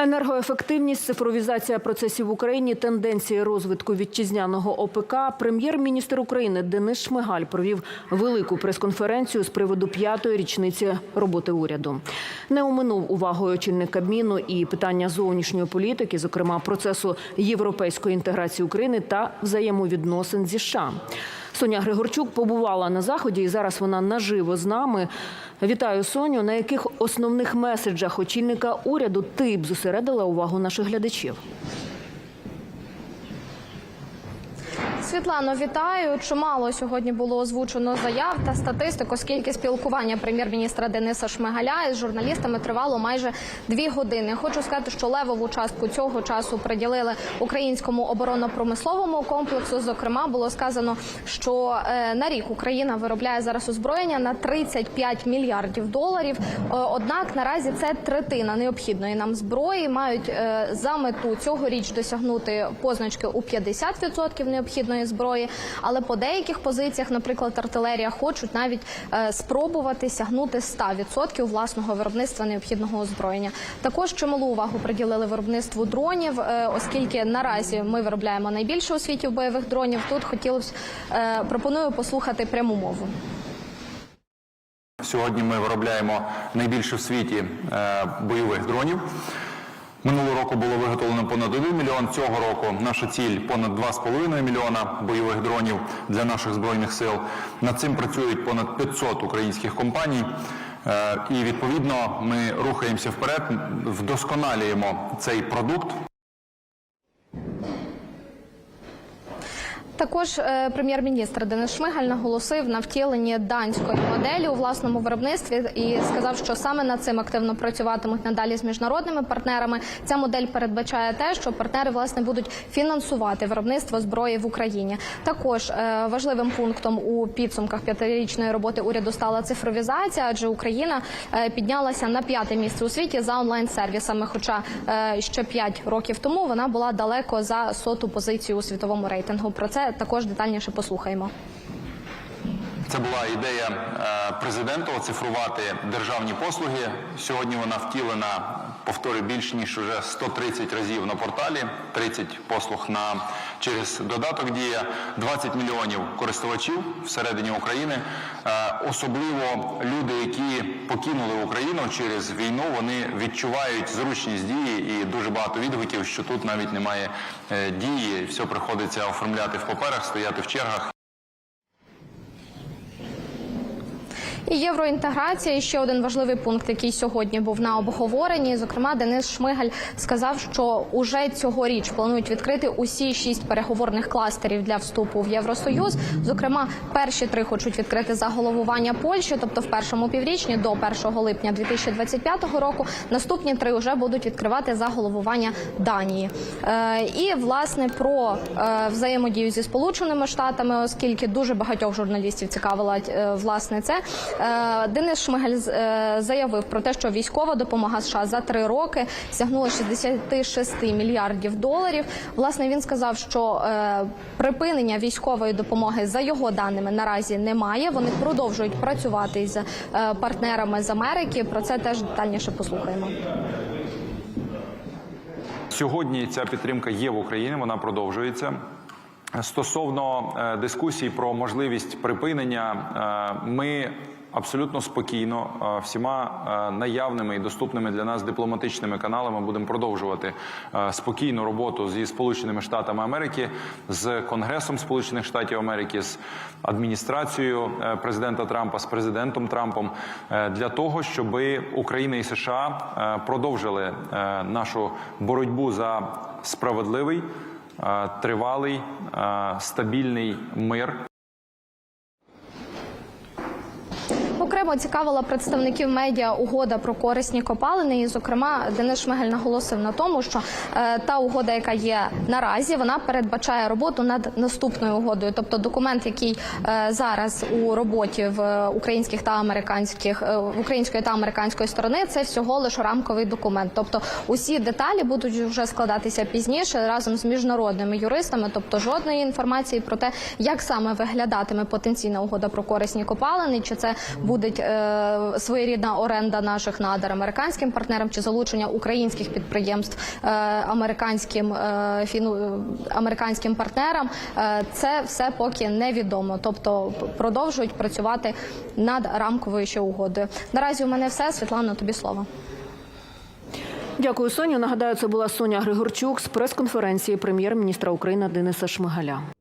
Енергоефективність, цифровізація процесів в Україні, тенденції розвитку вітчизняного ОПК. Прем'єр-міністр України Денис Шмигаль провів велику прес-конференцію з приводу п'ятої річниці роботи уряду. Не оминув увагою очільник Кабміну і питання зовнішньої політики, зокрема процесу європейської інтеграції України та взаємовідносин зі США. Соня Григорчук побувала на заході, і зараз вона наживо з нами. Вітаю Соню. На яких основних меседжах очільника уряду ти б зосередила увагу наших глядачів? Світлано, вітаю. Чимало сьогодні було озвучено заяв та статистик, оскільки спілкування прем'єр-міністра Дениса Шмигаля із журналістами тривало майже дві години. Хочу сказати, що левову частку цього часу приділили українському оборонно-промисловому комплексу. Зокрема, було сказано, що е, на рік Україна виробляє зараз озброєння на 35 мільярдів доларів. Е, Однак наразі це третина необхідної нам зброї. Мають е, за мету цьогоріч досягнути позначки у 50% необхідної зброї. Але по деяких позиціях, наприклад, артилерія, хочуть навіть е, спробувати сягнути 100% власного виробництва необхідного озброєння. Також чималу увагу приділили виробництву дронів, е, оскільки наразі ми виробляємо найбільше у світі бойових дронів. Тут хотілося е, пропоную послухати пряму мову. Сьогодні ми виробляємо найбільше в світі бойових дронів. Минулого року було виготовлено понад 1 мільйон. Цього року наша ціль понад 2,5 мільйона бойових дронів для наших збройних сил. Над цим працюють понад 500 українських компаній. Е, І відповідно ми рухаємося вперед, вдосконалюємо цей продукт. Також е, прем'єр-міністр Денис Шмигаль наголосив на втіленні данської моделі у власному виробництві і сказав, що саме над цим активно працюватимуть надалі з міжнародними партнерами. Ця модель передбачає те, що партнери власне будуть фінансувати виробництво зброї в Україні. Також е, важливим пунктом у підсумках п'ятирічної роботи уряду стала цифровізація, адже Україна е, піднялася на п'яте місце у світі за онлайн-сервісами. Хоча ще п'ять років тому вона була далеко за соту позицію у світовому рейтингу. Про це також детальніше послухаємо. Це була ідея е, президента оцифрувати державні послуги. Сьогодні вона втілена, повторю, більш ніж уже 130 разів на порталі, 30 послуг на через додаток дія, 20 мільйонів користувачів всередині України. Особливо люди, які покинули Україну через війну, вони відчувають зручність дії і дуже багато відгуків, що тут навіть немає е, дії, все приходиться оформляти в паперах, стояти в чергах. І євроінтеграція ще один важливий пункт, який сьогодні був на обговоренні. Зокрема, Денис Шмигаль сказав, що уже цьогоріч планують відкрити усі шість переговорних кластерів для вступу в Євросоюз. Зокрема, перші три хочуть відкрити за головування Польщі, тобто в першому піврічні до 1 липня 2025 року. Наступні три вже будуть відкривати за головування Данії. Е, і власне про е, взаємодію зі сполученими штатами, оскільки дуже багатьох журналістів цікавила е, власне це. Е, Денис Шмигаль е, заявив про те, що військова допомога США за три роки сягнула 66 мільярдів доларів. Власне, він сказав, що е, припинення військової допомоги за його даними наразі немає. Вони продовжують працювати з партнерами з Америки. Про це теж детальніше послухаємо. Сьогодні ця підтримка є в Україні, вона продовжується. Стосовно дискусій про можливість припинення, ми абсолютно спокійно е, всіма е, наявними і доступними для нас дипломатичними каналами будемо продовжувати е, спокійну роботу зі Сполученими Штатами Америки, з Конгресом Сполучених Штатів Америки, з адміністрацією президента Трампа, з президентом Трампом для того, щоб Україна і США продовжили нашу боротьбу за справедливий тривалий стабільний мир. Окремо цікавила представників медіа угода про корисні копалини. І, зокрема, Денис Шмигель наголосив на тому, що е, та угода, яка є наразі, вона передбачає роботу над наступною угодою. Тобто документ, який е, зараз у роботі в українських та американських е, в української та американської сторони, це всього лише рамковий документ. Тобто усі деталі будуть вже складатися пізніше разом з міжнародними юристами, тобто жодної інформації про те, як саме виглядатиме потенційна угода про корисні копалини, чи це буде проходить е, своєрідна оренда наших надр американським партнерам чи залучення українських підприємств е, американським е, американським партнерам. Це все поки невідомо. Тобто продовжують працювати над рамковою ще угодою. Наразі у мене все. Світлана, тобі слово. Дякую, Соню. Нагадаю, це була Соня Григорчук з прес-конференції прем'єр-міністра України Дениса Шмигаля.